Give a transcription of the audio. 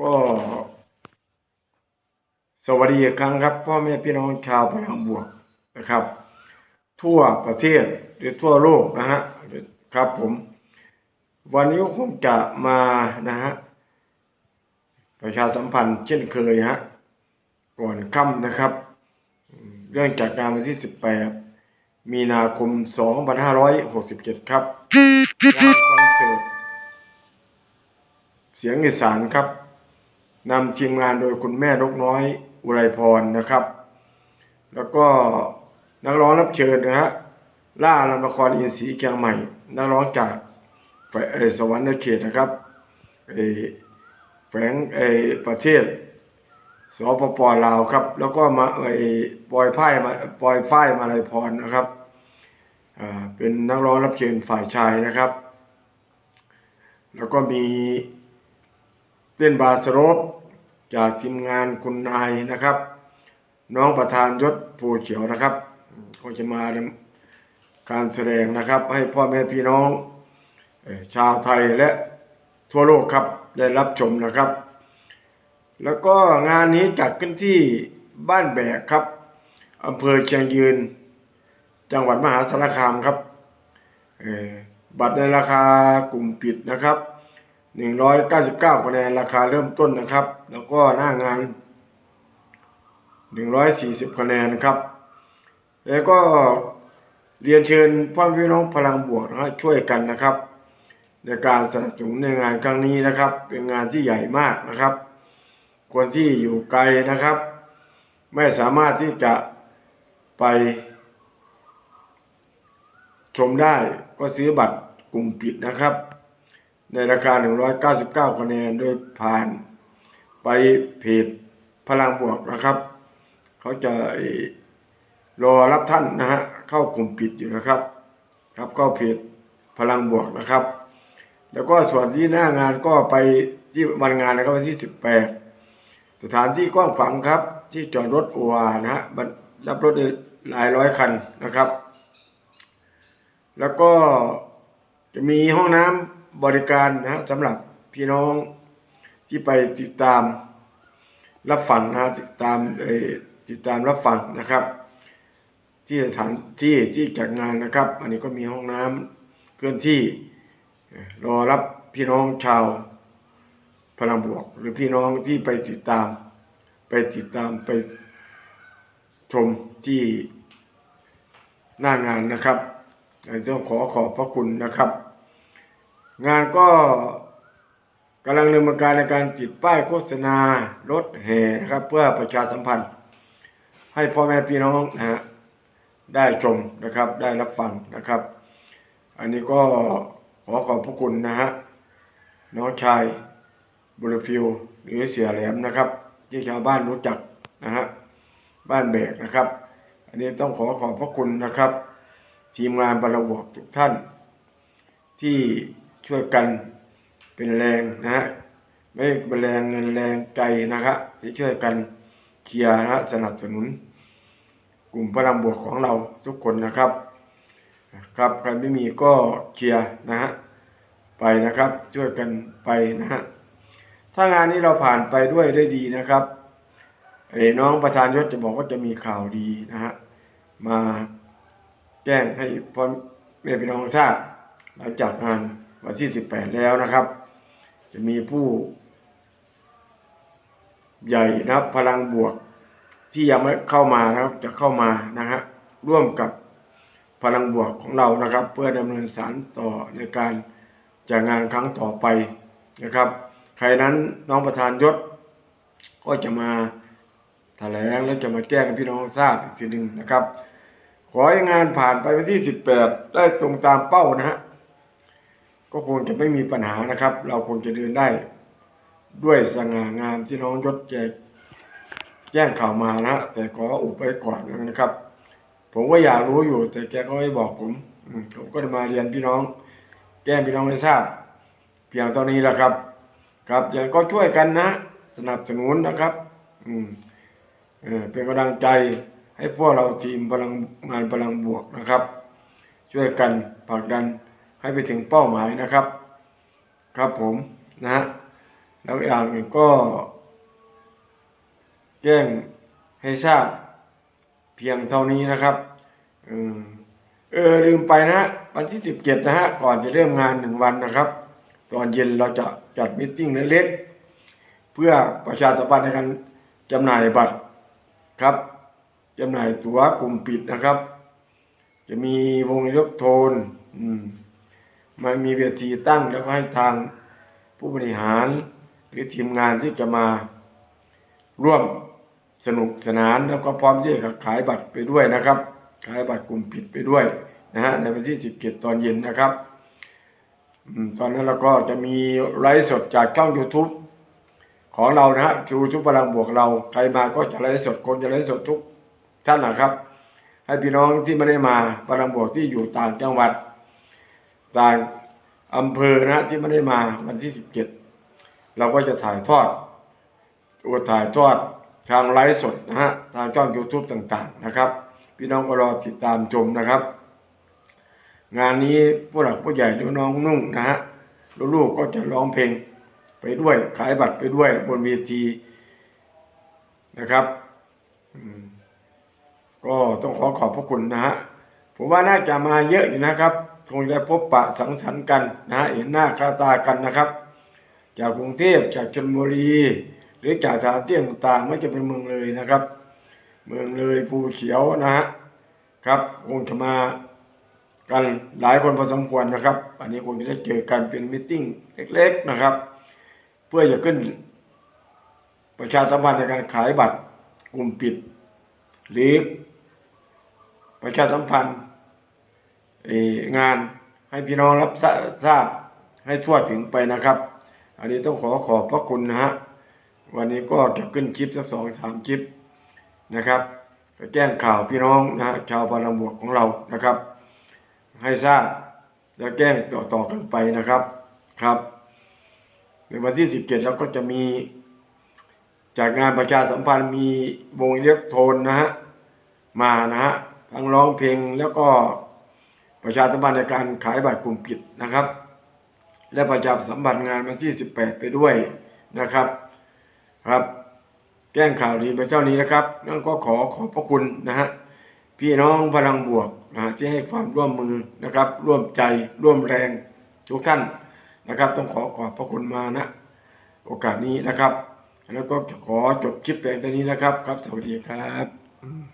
ก็สวัสดีอีกครั้งครับพ่อแม่พี่น้องชาวพลังบวกนะครับ ทั่วประเทศหรือทั่วโลกนะฮะครับผม วันนี้ก็คงจะมานะฮะประชาสัมพันธ์เช่นเคยฮะก่อนค่ำนะครับ เรื่องจากการวันที่ 18 มีนาคม 2567 ครับงานคอนเสิร์ตเสียงอีสานครับ นำทีมงานโดยคุณแม่นกน้อยอุไรพรนะครับ แล้วก็นักร้องรับเชิญนะฮะล่าลำละครอินทรีย์เชียงใหม่นักร้องจากฝเอ่อสวรรค์เขตนะครับเอ่อแฝงเอ่อประเทศสปปลาวครับ แล้วก็มาเอ่อปอยพ่ายมาปอยฝ้ายมาลัยพรนะครับอ่าเป็นนักร้องรับเชิญฝ่ายชายนะครับ แล้วก็มี เต้นบาสรบจากทีมงานคุณนายนะครับ น้องประธานยศภูเขียวนะครับก็จะมาการแสดงนะครับ ให้พ่อแม่พี่น้องชาวไทยและทั่วโลกครับได้รับชมนะครับ แล้วก็งานนี้จัดขึ้นที่บ้านแบกครับอำเภอเชียงยืน จังหวัดมหาสารคามครับบัตรในราคากลุ่มปิดนะครับ 199คะแนนราคาเริ่มต้นนะครับ แล้วก็หน้างาน 140คะแนนครับ แล้วก็เรียนเชิญพ่อพี่น้องพลังบวกนะช่วยกันนะครับ ในการสนับสนุนในงานครั้งนี้นะครับ เป็นงานที่ใหญ่มากนะครับ คนที่อยู่ไกลนะครับ ไม่สามารถที่จะไปชมได้ก็ซื้อบัตรกลุ่มปิดนะครับ ในราคา 199 คะแนน โดยผ่านไปเพจพลังบวกนะครับ เขาจะรอรับท่านนะฮะ เข้ากลุ่มปิดอยู่นะครับ ครับก็เพจพลังบวกนะครับ แล้วก็ส่วนที่หน้างานก็ไปที่วันงานนะครับวันที่ 18 สถานที่กว้างฝังครับ ที่จอดรถอวานะฮะรับรถหลายร้อยคันนะครับ แล้วก็จะมีห้องน้ำ บริการนะฮะสำหรับพี่น้องที่ไปติดตามรับฟังนะฮะติดตามติดตามรับฟังนะครับ ที่สถานที่ที่จัดงานนะครับ อันนี้ก็มีห้องน้ำเคลื่อนที่รอรับพี่น้องชาวพลังบวก หรือพี่น้องที่ไปติดตาม ไปติดตามไปชมที่หน้างานนะครับต้องขอขอบพระคุณนะครับ งานก็กำลังดำเนินการในการติดป้ายโฆษณารถแห่นะครับ เพื่อประชาสัมพันธ์ ให้พ่อแม่พี่น้องนะฮะได้ชมนะครับ ได้รับฟังนะครับ อันนี้ก็ขอขอบพระคุณนะฮะน้องชายบุรฟิวหรือเสียแหลมนะครับ ที่ชาวบ้านรู้จักนะฮะบ้านแบกนะครับ อันนี้ต้องขอขอบพระคุณนะครับ ทีมงานบรรวกทุกท่านที่ ช่วยกันเป็นแรงนะฮะไม่เป็นแรงเงินแรงใจนะครับที่ช่วยกันเคียร์นะสนับสนุน กลุ่มพลังบวกของเราทุกคนนะครับ ครับใครไม่มีก็เคียร์นะฮะไปนะครับ ช่วยกันไปนะฮะถ้างานนี้เราผ่านไปด้วยได้ดีนะครับไอ้น้องประธานยศจะบอกว่าจะมีข่าวดีนะฮะมาแจ้งให้พ่อแม่พี่น้องทราบหลังจากงาน วันที่สิบแปดแล้วนะครับ จะมีผู้ใหญ่นะครับพลังบวกที่ยังไม่เข้ามานะครับจะเข้ามานะฮะร่วมกับพลังบวกของเรานะครับ เพื่อดำเนินสารต่อในการจัดงานครั้งต่อไปนะครับ ใครนั้นน้องประธานยศ ก็จะมาแถลงและจะมาแจ้งให้พี่น้องทราบอีกทีหนึ่งนะครับ ขอให้งานผ่านไปวันที่สิบแปดได้ตรงตามเป้านะฮะ ก็คงจะไม่มีปัญหานะครับ เราคงจะเดินได้ ด้วยสง่างามที่น้องยศแจกแจ้งข่าวมานะแต่ขออุบไว้ก่อนนะครับ ผมก็อยากรู้อยู่ แต่แกก็ไม่บอกผมอืมผมก็จะมาเรียนพี่น้อง แจ้งพี่น้องให้ทราบ เพียงเท่านี้แหละครับ ครับอย่างก็ช่วยกันนะ สนับสนุนนะครับ อืมเออเป็นกำลังใจให้พวกเราทีมพลังงานพลังบวกนะครับ ช่วยกันผลักดัน ให้ไปถึงเป้าหมายนะครับ ครับผมนะฮะแล้วอย่างหนึ่งก็ แจ้งให้ทราบเพียงเท่านี้นะครับเออเออลืมไปนะฮะวันที่สิบเจ็ดนะฮะก่อนจะเริ่มงานหนึ่งวันนะครับ ตอนเย็นเราจะจัดมิทติ้งเล็กๆเพื่อประชาสัมพันธ์ในการจำหน่ายบัตรครับจำหน่ายตั๋วกลุ่มปิดนะครับ จะมีวงยกโทน อืม มันมีเวทีตั้งแล้วก็ให้ทางผู้บริหาร หรือทีมงานที่จะมาร่วมสนุกสนานแล้วก็พร้อมที่จะขายบัตรไปด้วยนะครับ ขายบัตรกลุ่มปิดไปด้วยนะฮะในวันที่สิบเจ็ดตอนเย็นนะครับตอนนั้นเราก็จะมีไลฟ์สดจากช่อง YouTube ของเรานะฮะชูทุกพลังบวกเรา ใครมาก็จะไลฟ์สดคนจะไลฟ์สดทุกท่านนะครับ ให้พี่น้องที่ไม่ได้มาพลังบวกที่อยู่ต่างจังหวัด ต่างอำเภอนะที่ไม่ได้มาวันที่สิบเจ็ดเราก็จะถ่ายทอดตัวถ่ายทอดทางไลฟ์สดนะฮะทางช่อง YouTube ต่างๆนะครับ พี่น้องก็รอติดตามชมนะครับ งานนี้ผู้หลักผู้ใหญ่ลูกน้องนุ่งนะฮะลูกๆก็จะร้องเพลงไปด้วยขายบัตรไปด้วยบนเวทีนะครับก็ต้องขอขอบพระคุณนะฮะผมว่าน่าจะมาเยอะอยู่นะครับ คงจะพบปะสังสรรค์กันนะฮะเห็นหน้าค่าตากันนะครับ จากกรุงเทพจากชลบุรี หรือจากสถานที่ต่างๆไม่จะเป็นเมืองเลยนะครับ เมืองเลยภูเขียวนะฮะครับคงจะมากันหลายคนพอสมควรนะครับ อันนี้คงจะได้เจอกันเป็นมิทติ้งเล็กๆนะครับ เพื่อจะขึ้น ประชาสัมพันธ์ในการขายบัตรกลุ่มปิดหรือประชาสัมพันธ์ งานให้พี่น้องรับทราบให้ทั่วถึงไปนะครับ อันนี้ต้องขอขอบพระคุณนะฮะวันนี้ก็จะขึ้นคลิปสักสองสามคลิปนะครับก็แจ้งข่าวพี่น้องนะฮะชาวพลังบวกของเรานะครับ ให้ทราบและแจ้งต่อๆกันไปนะครับครับในวันที่สิบเจ็ดเราก็จะมี จากงานประชาสัมพันธ์มีวงเล็กโทนนะฮะมานะฮะทั้งร้องเพลงแล้วก็ ประชาสัมพันธ์ในการขายบัตรกลุ่มปิดนะครับ และประชาสัมพันธ์งานวันที่สิบแปดไปด้วยนะครับครับ แจ้งข่าวดีไปเจ้านี้นะครับนั่นก็ขอขอบพระคุณนะฮะพี่น้องพลังบวกนะฮะที่ให้ความร่วมมือนะครับ ร่วมใจร่วมแรงทุกท่านนะครับ ต้องขอขอบพระคุณมานะ โอกาสนี้นะครับ แล้วก็ขอจบคลิปเพียงเท่านี้นะครับ ครับสวัสดีครับ